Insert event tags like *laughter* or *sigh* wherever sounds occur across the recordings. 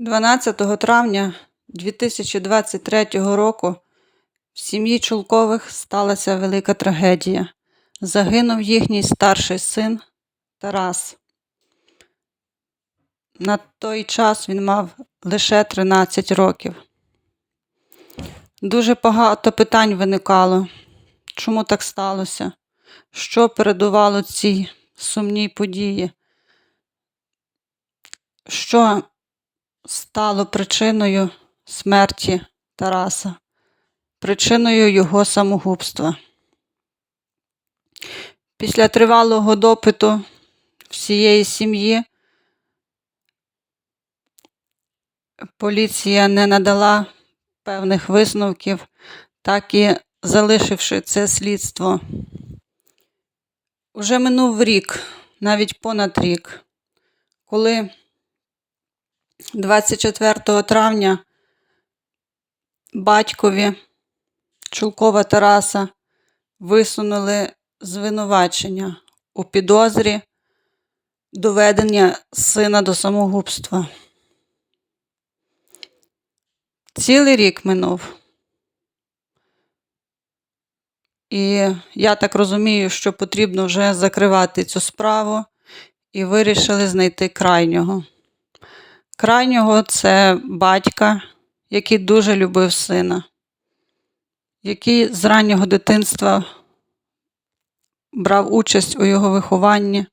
12 травня 2023 року в сім'ї Чулкових сталася велика трагедія. Загинув їхній старший син Тарас. На той час він мав лише 13 років. Дуже багато питань виникало. Чому так сталося? Що передувало цій сумній події? Що стало причиною смерті Тараса, причиною його самогубства. Після тривалого допиту всієї сім'ї поліція не надала певних висновків, так і залишивши це слідство. Уже минув рік, навіть понад рік, коли 24 травня батькові Чулкова Тараса висунули звинувачення у підозрі доведення сина до самогубства. Цілий рік минув. І я так розумію, що потрібно вже закривати цю справу і вирішили знайти крайнього. Крайнього це батька, який дуже любив сина, який з раннього дитинства брав участь у його вихованні,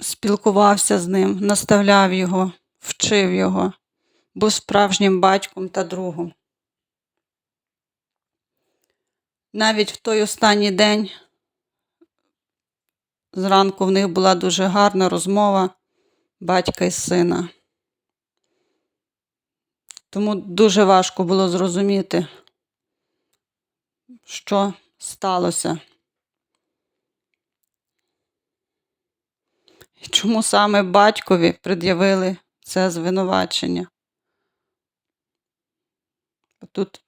спілкувався з ним, наставляв його, вчив його, був справжнім батьком та другом. Навіть в той останній день зранку в них була дуже гарна розмова батька і сина. Тому дуже важко було зрозуміти, що сталося. І чому саме батькові пред'явили це звинувачення? Тут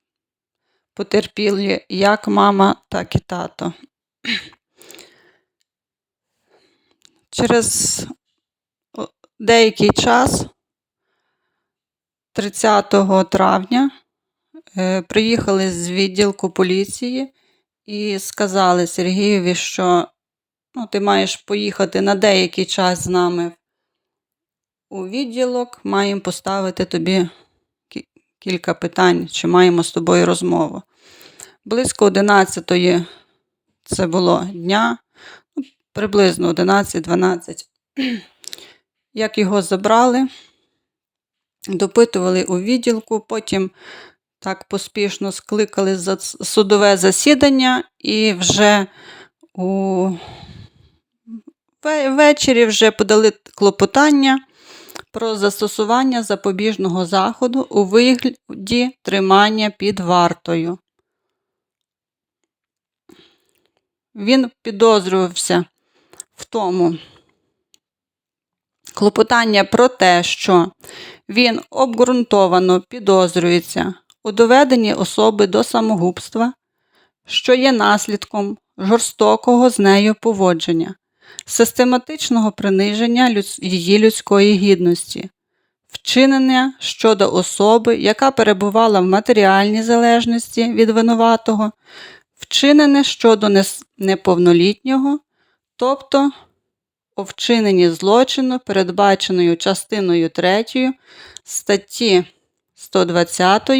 потерпіли як мама, так і тато. Через деякий час, 30 травня, е, приїхали з відділку поліції і сказали Сергієві, що ну, ти маєш поїхати на деякий час з нами у відділок, маємо поставити тобі кілька питань, чи маємо з тобою розмову. Близько 11 це було дня, ну, приблизно 11-12. Як його забрали, допитували у відділку, потім так поспішно скликали за судове засідання і вже у ввечері вже подали клопотання про застосування запобіжного заходу у вигляді тримання під вартою. Він підозрювався в тому клопотання про те, що він обґрунтовано підозрюється у доведенні особи до самогубства, що є наслідком жорстокого з нею поводження, систематичного приниження її людської гідності, вчинення щодо особи, яка перебувала в матеріальній залежності від винуватого, вчинене щодо неповнолітнього, тобто у вчиненні злочину, передбаченою частиною 3 статті 120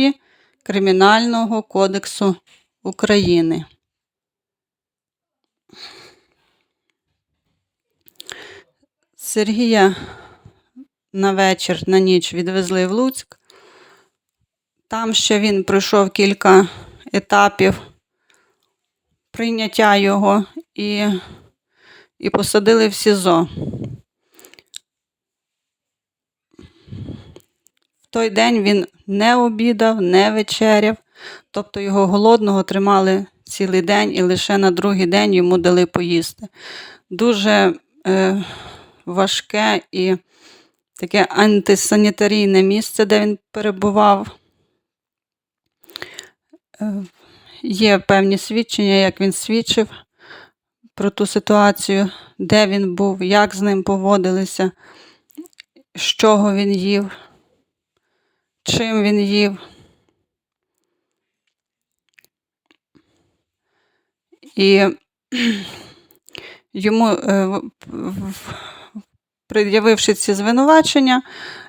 Кримінального кодексу України. Сергія на вечір, на ніч відвезли в Луцьк. Там ще він пройшов кілька етапів прийняття його і, і посадили в СІЗО. В той день він не обідав, не вечеряв, тобто його голодного тримали цілий день і лише на другий день йому дали поїсти. Дуже е, важке і таке антисанітарійне місце, де він перебував. Е, Є певні свідчення, як він свідчив про ту ситуацію, де він був, як з ним поводилися. з чого він їв, чим він їв. І *clears throat* йому, е, пред'явивши ці звинувачення,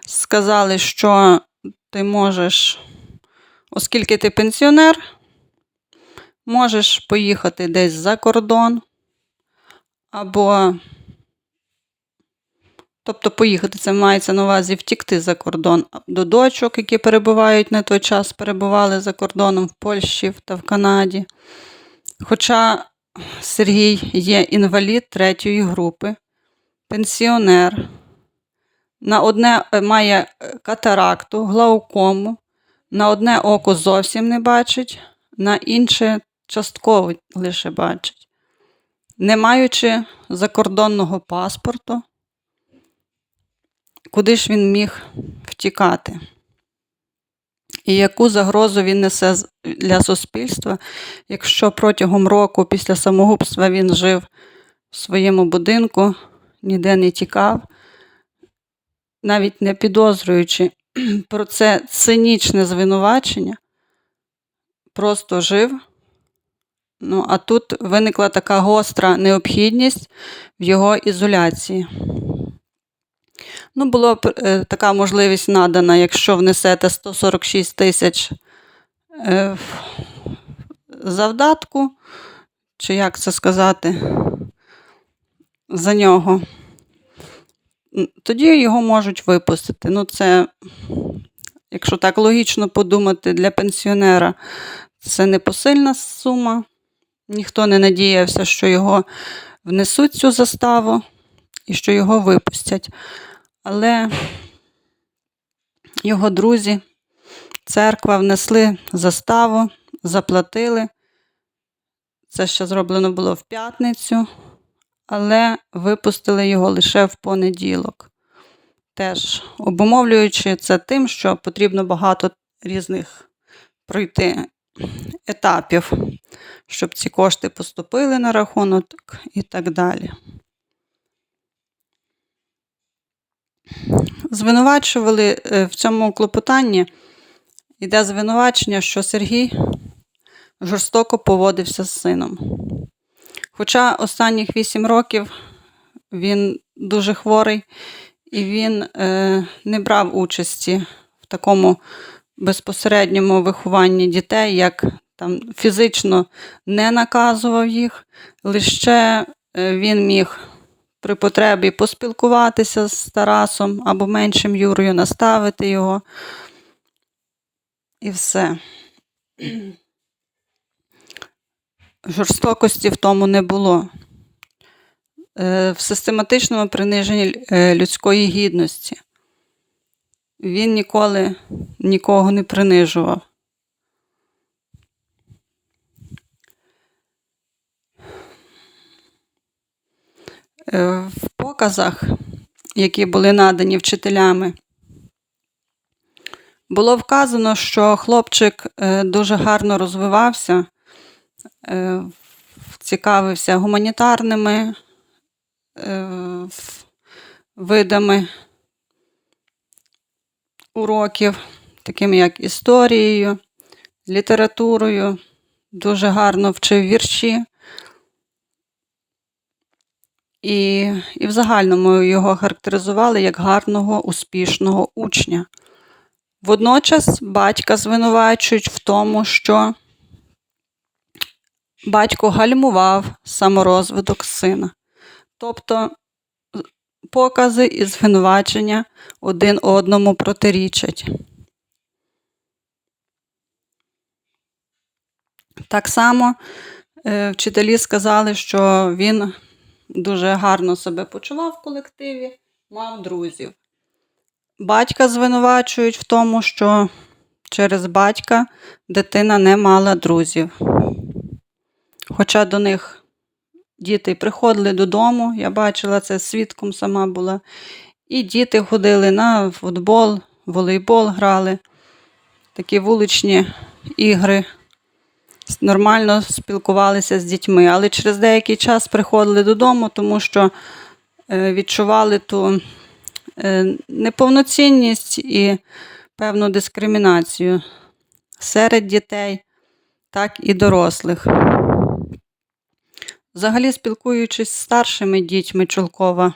сказали, що ти можеш, оскільки ти пенсіонер, можеш поїхати десь за кордон, або, тобто поїхати, це мається на увазі втікти за кордон до дочок, які перебувають на той час, перебували за кордоном в Польщі та в Канаді. Хоча Сергій є інвалід третьої групи, пенсіонер, на одне е, має е, катаракту, глаукому, на одне око зовсім не бачить, на інше частково лише бачить. Не маючи закордонного паспорту, куди ж він міг втікати? І яку загрозу він несе для суспільства, якщо протягом року після самогубства він жив в своєму будинку, ніде не тікав, навіть не підозрюючи *clears throat* про це цинічне звинувачення, просто жив. Ну, а тут виникла така гостра необхідність в його ізоляції. Ну, була е, така можливість надана, якщо внесете 146 тисяч е, в завдатку, чи як це сказати, за нього. Тоді його можуть випустити. Ну, це, якщо так логічно подумати, для пенсіонера це непосильна сума. Ніхто не надіявся, що його внесуть цю заставу і що його випустять. Але його друзі, церква внесли заставу, заплатили. Це ще зроблено було в п'ятницю, але випустили його лише в понеділок. Теж обумовлюючи це тим, що потрібно багато різних пройти етапів, щоб ці кошти поступили на рахунок і так далі. Звинувачували е, в цьому клопотанні, йде звинувачення, що Сергій жорстоко поводився з сином. Хоча останніх вісім років він дуже хворий і він е, не брав участі в такому безпосередньому вихованні дітей, як там фізично не наказував їх, лише е, він міг при потребі поспілкуватися з Тарасом або меншим Юрою, наставити його. І все. Жорстокості в тому не було. Е, В систематичному приниженні е, людської гідності. Він ніколи нікого не принижував. Е, В показах, які були надані вчителями, було вказано, що хлопчик е, дуже гарно розвивався, е, цікавився гуманітарними видами уроків, такими як історією, літературою, дуже гарно вчив вірші. І, і в загальному його характеризували як гарного, успішного учня. Водночас батька звинувачують в тому, що батько гальмував саморозвиток сина. Тобто покази і звинувачення один одному протирічать. Так само е, вчителі сказали, що він дуже гарно себе почував в колективі, мав друзів. Батька звинувачують в тому, що через батька дитина не мала друзів. Хоча до них діти приходили додому, я бачила це свідком сама була. І діти ходили на футбол, волейбол грали, такі вуличні ігри. Нормально спілкувалися з дітьми, але через деякий час приходили додому, тому що е, відчували ту е, неповноцінність і певну дискримінацію серед дітей, так і дорослих. Взагалі, спілкуючись з старшими дітьми Чулкова,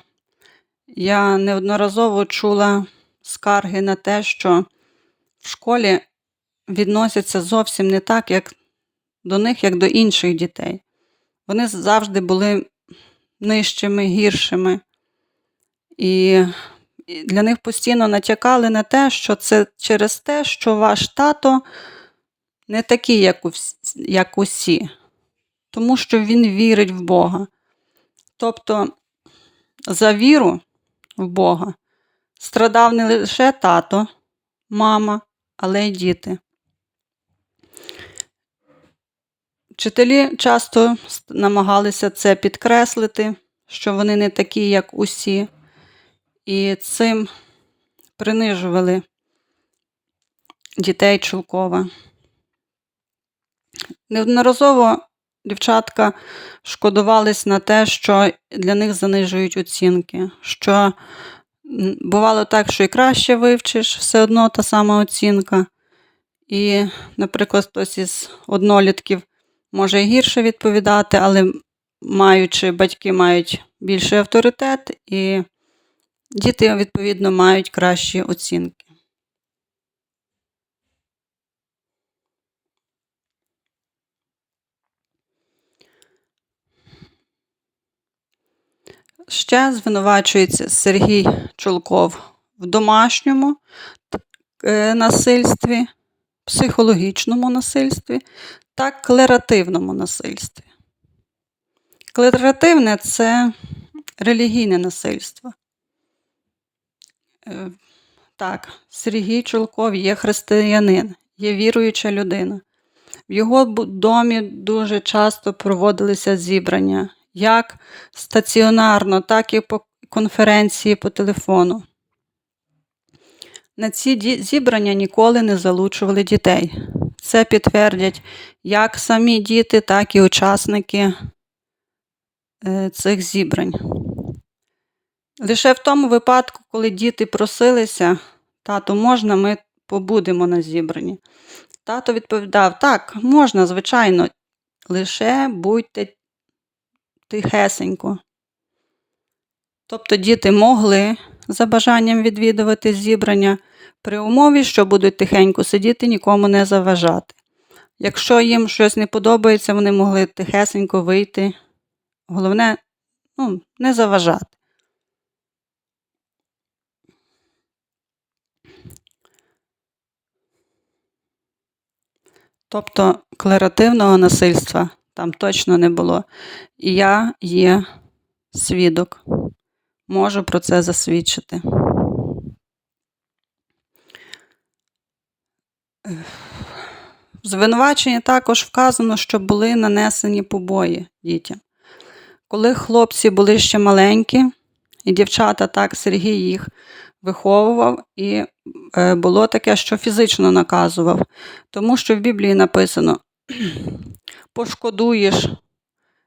я неодноразово чула скарги на те, що в школі відносяться зовсім не так, як до них, як до інших дітей. Вони завжди були нижчими, гіршими. І для них постійно натякали на те, що це через те, що ваш тато не такий, як усі, тому що він вірить в Бога. Тобто за віру в Бога страдав не лише тато, мама, але й діти. Вчителі часто намагалися це підкреслити, що вони не такі, як усі, і цим принижували дітей Чулкова. Неодноразово дівчатка шкодувались на те, що для них занижують оцінки, що бувало так, що і краще вивчиш, все одно та сама оцінка. І, наприклад, хтось із однолітків може гірше відповідати, але маючи, батьки мають більший авторитет, і діти, відповідно, мають кращі оцінки. Ще звинувачується Сергій Чулков в домашньому е, насильстві, психологічному насильстві та клеративному насильстві. Клеративне це релігійне насильство. Е, Так, Сергій Чулков є християнин, є віруюча людина. В його домі дуже часто проводилися зібрання, як стаціонарно, так і по конференції по телефону. На ці зібрання ніколи не залучували дітей. Це підтвердять як самі діти, так і учасники е, цих зібрань. Лише в тому випадку, коли діти просилися, тату, можна, ми побудемо на зібранні. Тато відповідав: так, можна, звичайно, лише будьте тихесенько. Тобто діти могли за бажанням відвідувати зібрання при умові, що будуть тихенько сидіти, нікому не заважати. Якщо їм щось не подобається, вони могли тихесенько вийти. Головне, ну, не заважати. Тобто клеративного насильства там точно не було. І я є свідок, можу про це засвідчити. В звинуваченні також вказано, що були нанесені побої дітям. Коли хлопці були ще маленькі, і дівчата так Сергій їх виховував, і е, було таке, що фізично наказував, тому що в Біблії написано: пошкодуєш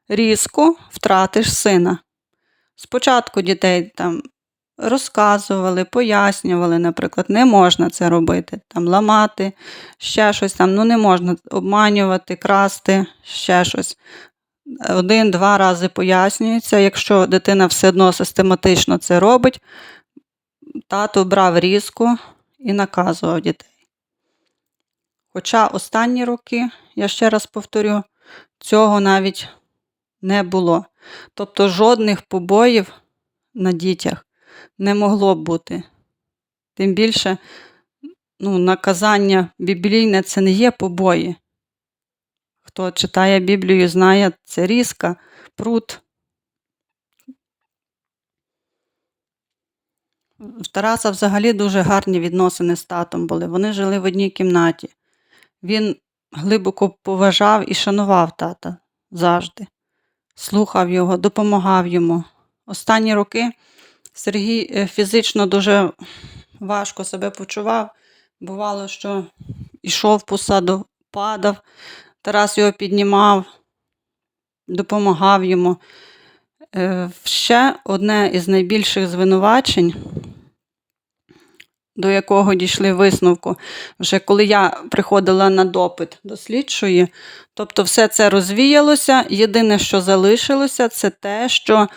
різко, втратиш сина. Спочатку дітей там розказували, пояснювали, наприклад, не можна це робити, там ламати, ще щось там, ну не можна обманювати, красти, ще щось. Один-два рази пояснюється. Якщо дитина все одно систематично це робить, тато брав різку і наказував дітей. Хоча останні роки, я ще раз повторю, цього навіть не було. Тобто жодних побоїв на дітях не могло бути. Тим більше, ну, наказання біблійне це не є побої. Хто читає Біблію, знає, це різка, пруд. В Тараса взагалі дуже гарні відносини з татом були. Вони жили в одній кімнаті. Він глибоко поважав і шанував тата завжди. Слухав його, допомагав йому. Останні роки Сергій е, фізично дуже важко себе почував. Бувало, що йшов по саду, падав, Тарас його піднімав, допомагав йому. Е, Ще одне із найбільших звинувачень до якого дійшли висновку, вже коли я приходила на допит до слідчої. Тобто, все це розвіялося. Єдине, що залишилося, це те, що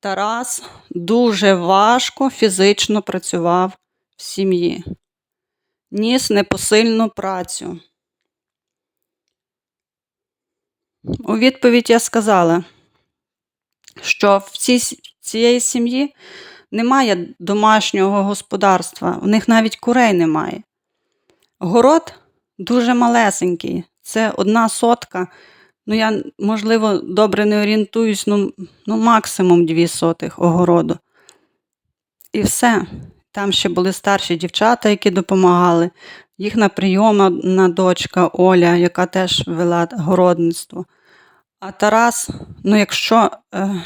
Тарас дуже важко фізично працював в сім'ї, ніс непосильну працю. У відповідь я сказала, що в цій, цієї сім'ї немає домашнього господарства, у них навіть курей немає. Город дуже малесенький, це одна сотка. Ну, я, можливо, добре не орієнтуюсь, ну, ну максимум дві сотих огороду. І все. Там ще були старші дівчата, які допомагали. Їхна прийомна дочка Оля, яка теж вела городництво. А Тарас, ну якщо е,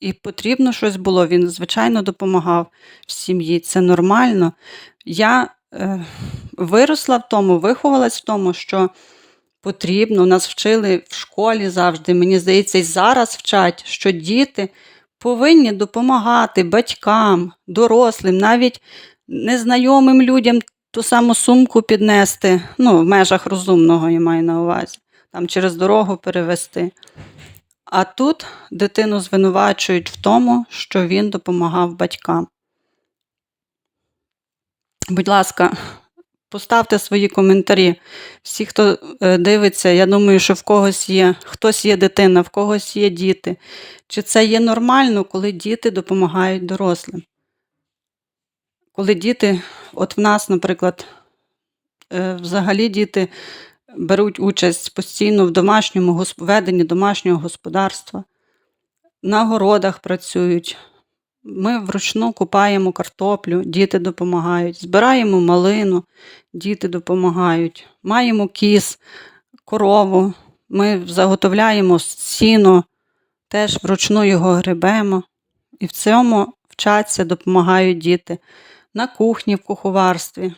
і потрібно щось було, він, звичайно, допомагав в сім'ї. Це нормально. Я е, виросла в тому, виховалась в тому, що потрібно, нас вчили в школі завжди. Мені здається, і зараз вчать, що діти повинні допомагати батькам, дорослим, навіть незнайомим людям ту саму сумку піднести, ну, в межах розумного я маю на увазі, там через дорогу перевести. А тут дитину звинувачують в тому, що він допомагав батькам. Будь ласка, поставте свої коментарі. Всі, хто е, дивиться, я думаю, що в когось є, хтось є дитина, в когось є діти. Чи це є нормально, коли діти допомагають дорослим? Коли діти, от в нас, наприклад, е, взагалі діти беруть участь постійно в домашньому веденні домашнього господарства, на городах працюють. Ми вручну купаємо картоплю, діти допомагають, збираємо малину, діти допомагають, маємо кіз, корову, ми заготовляємо сіно, теж вручну його гребемо. І в цьому вчаться, допомагають діти на кухні, в куховарстві.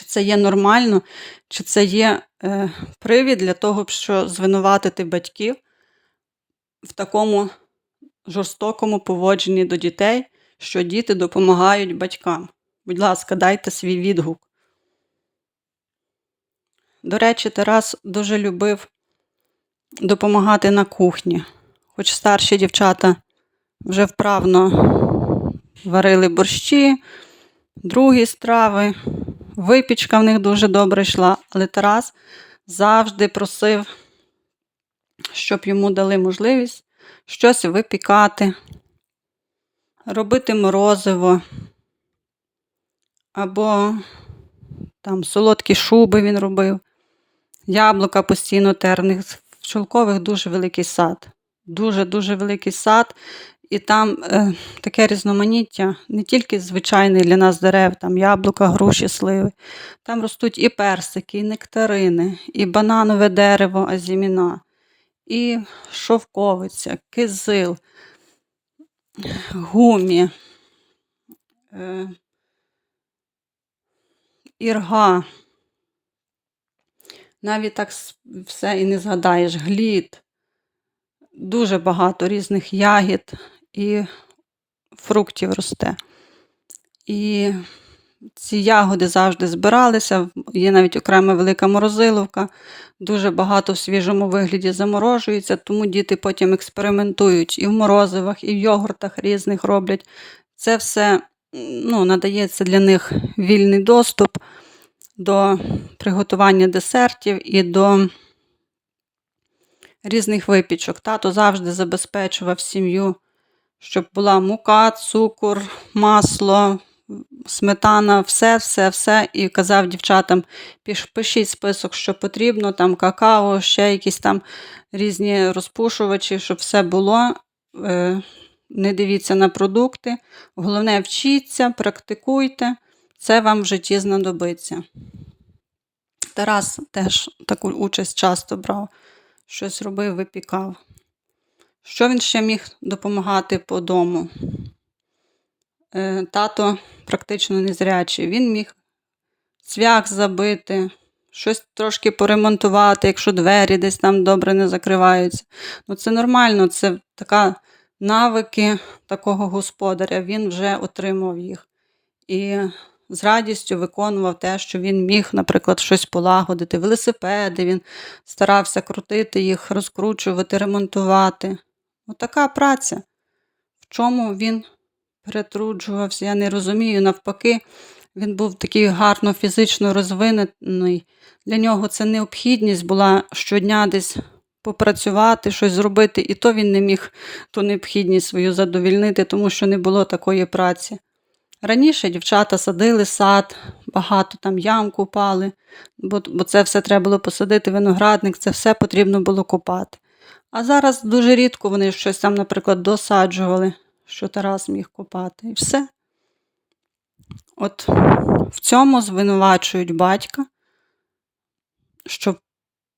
Чи це є нормально, чи це є е, привід для того, що звинуватити батьків в такому жорстокому поводженні до дітей, що діти допомагають батькам. Будь ласка, дайте свій відгук. До речі, Тарас дуже любив допомагати на кухні, хоч старші дівчата вже вправно варили борщі, другі страви, випічка в них дуже добре йшла, але Тарас завжди просив, щоб йому дали можливість щось випікати, робити морозиво, або там солодкі шуби він робив, яблука постійно тер. В них в Чулкових дуже великий сад. Дуже-дуже великий сад. І там е, таке різноманіття, не тільки звичайний для нас дерев, там яблука, груші, сливи. Там ростуть і персики, і нектарини, і бананове дерево, азіміна, і шовковиця, кизил, гумі, е, ірга. Навіть так все і не згадаєш, глід. Дуже багато різних ягід і фруктів росте. І ці ягоди завжди збиралися. Є навіть окрема велика морозиловка, дуже багато в свіжому вигляді заморожується, тому діти потім експериментують і в морозивах, і в йогуртах різних роблять. Це все ну, надається для них вільний доступ до приготування десертів і до різних випічок. Тато завжди забезпечував сім'ю, щоб була мука, цукор, масло, сметана, все, все, все. І казав дівчатам, пишіть список, що потрібно, там какао, ще якісь там різні розпушувачі, щоб все було. Е, Не дивіться на продукти. Головне, вчіться, практикуйте, це вам в житті знадобиться. Тарас теж таку участь часто брав, щось робив, випікав. Що він ще міг допомагати по дому? Е, Тато практично незрячий. Він міг цвях забити, щось трошки поремонтувати, якщо двері десь там добре не закриваються. Ну, це нормально, це така навики такого господаря, він вже отримав їх. І з радістю виконував те, що він міг, наприклад, щось полагодити, велосипеди, він старався крутити їх, розкручувати, ремонтувати. Отака праця. В чому він перетруджувався, я не розумію. Навпаки, він був такий гарно фізично розвинений. Для нього це необхідність була щодня десь попрацювати, щось зробити, і то він не міг ту необхідність свою задовільнити, тому що не було такої праці. Раніше дівчата садили сад, багато там ям купали, бо це все треба було посадити, виноградник, це все потрібно було купати. А зараз дуже рідко вони щось там, наприклад, досаджували, що Тарас міг купати. І все. От в цьому звинувачують батька, що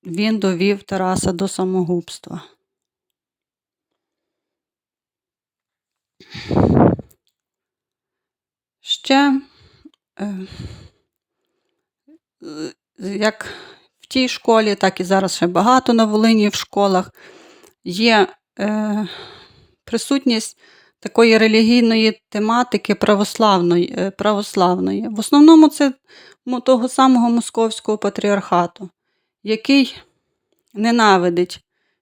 він довів Тараса до самогубства. Ще, е, як в тій школі, так і зараз ще багато на Волині в школах є е, присутність такої релігійної тематики православної. е, православної. В основному це того самого московського патріархату, який ненавидить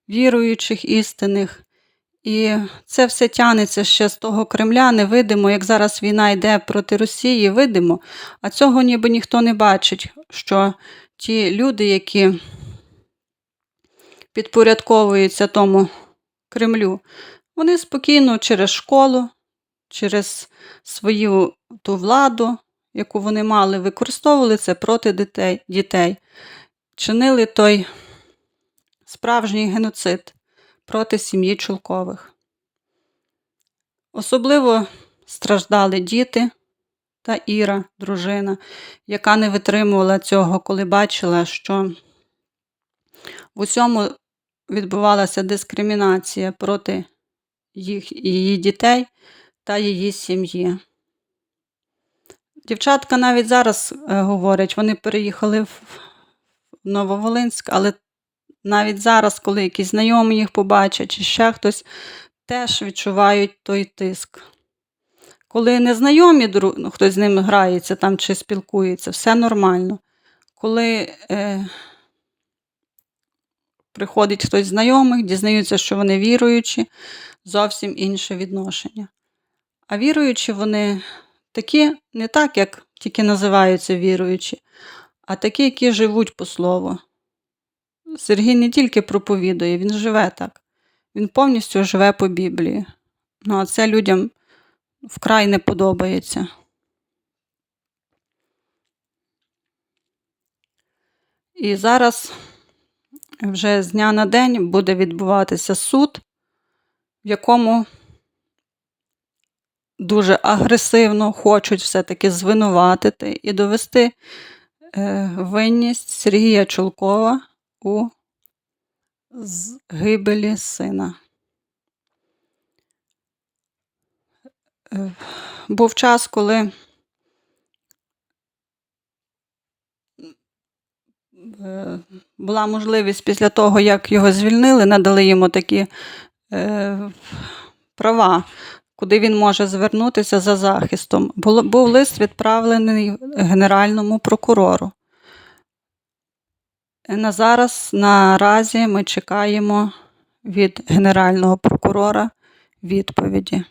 віруючих істинних. І це все тянеться ще з того Кремля, невидимо, як зараз війна йде проти Росії, видимо, а цього ніби ніхто не бачить, що ті люди, які підпорядковуються тому Кремлю, вони спокійно через школу, через свою ту владу, яку вони мали, використовували це проти дітей, дітей чинили той справжній геноцид проти сім'ї Чулкових. Особливо страждали діти та Іра, дружина, яка не витримувала цього, коли бачила, що в усьому відбувалася дискримінація проти їх, її дітей та її сім'ї. Дівчатка навіть зараз е, говорять, вони переїхали в Нововолинськ, але навіть зараз, коли якісь знайомі їх побачать, чи ще хтось, теж відчувають той тиск. Коли незнайомі ну, хтось з ними грається там чи спілкується, все нормально. Коли е... приходить хтось з знайомих, дізнаються, що вони віруючі, зовсім інше відношення. А віруючі вони такі не так, як тільки називаються віруючі, а такі, які живуть по слову. Сергій не тільки проповідує, він живе так. Він повністю живе по Біблії. Ну, а це людям вкрай не подобається. І зараз вже з дня на день буде відбуватися суд, в якому дуже агресивно хочуть все-таки звинуватити і довести е, винність Сергія Чулкова у гибелі сина. Е, Був час, коли е, була можливість після того, як його звільнили, надали йому такі е, права, куди він може звернутися за захистом. Був лист відправлений Генеральному прокурору. На зараз наразі ми чекаємо від Генерального прокурора відповіді.